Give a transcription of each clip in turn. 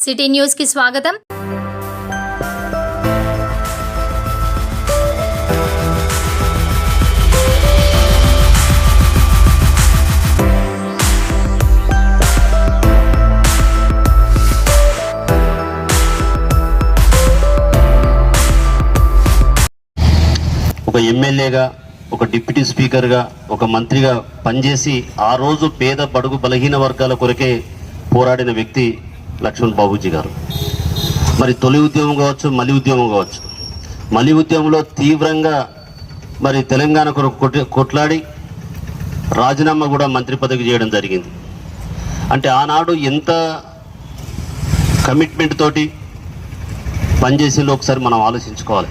City న్యూస్కి స్వాగతం. ఒక ఎమ్మెల్యేగా ఒక డిప్యూటీ స్పీకర్గా ఒక మంత్రిగా పనిచేసి ఆ రోజు పేద బడుగు బలహీన వర్గాల కొరకే పోరాడిన వ్యక్తి లక్ష్మణ్ బాబూజీ గారు. మరి తొలి ఉద్యమం కావచ్చు మలి ఉద్యమం కావచ్చు. మలి ఉద్యమంలో తీవ్రంగా మరి తెలంగాణ కొరకు కొట్లాడి రాజీనామా కూడా మంత్రి పదవి చేయడం జరిగింది. అంటే ఆనాడు ఎంత కమిట్మెంట్ తోటి పనిచేసిందో ఒకసారి మనం ఆలోచించుకోవాలి.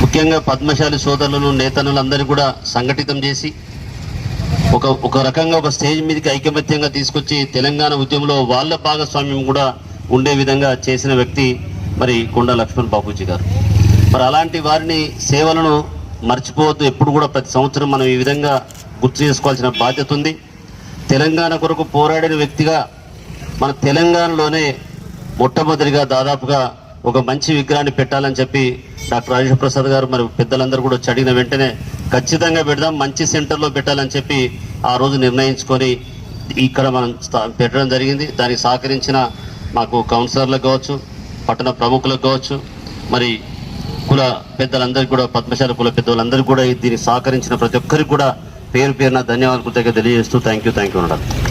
ముఖ్యంగా పద్మశాలి సోదరులను నేతలను కూడా సంఘటితం చేసి ఒక ఒక రకంగా ఒక స్టేజ్ మీదకి ఐకమత్యంగా తీసుకొచ్చి తెలంగాణ ఉద్యమంలో వాళ్ళ భాగస్వామ్యం కూడా ఉండే విధంగా చేసిన వ్యక్తి మరి కొండ లక్ష్మణ్ బాబూజీ గారు. మరి అలాంటి వారిని సేవలను మర్చిపోవద్దు. ఎప్పుడు కూడా ప్రతి సంవత్సరం మనం ఈ విధంగా గుర్తు చేసుకోవాల్సిన బాధ్యత ఉంది. తెలంగాణ కొరకు పోరాడిన వ్యక్తిగా మన తెలంగాణలోనే మొట్టమొదటిగా దాదాపుగా ఒక మంచి విగ్రహాన్ని పెట్టాలని చెప్పి డాక్టర్ రాజేశ్వర ప్రసాద్ గారు మరి పెద్దలందరూ కూడా చడిగిన వెంటనే ఖచ్చితంగా పెడదాం మంచి సెంటర్లో పెట్టాలని చెప్పి ఆ రోజు నిర్ణయించుకొని ఇక్కడ మనం పెట్టడం జరిగింది. దానికి సహకరించిన మాకు కౌన్సిలర్లకు కావచ్చు పట్టణ ప్రముఖులకు కావచ్చు మరి కుల పెద్దలందరికీ కూడా పద్మశాల కుల పెద్దలందరికీ కూడా దీనికి సహకరించిన ప్రతి ఒక్కరికి కూడా పేరు పేరున ధన్యవాదాలు కృతజ్ఞత తెలియజేస్తూ థ్యాంక్ యూ థ్యాంక్ యూ అన్నారు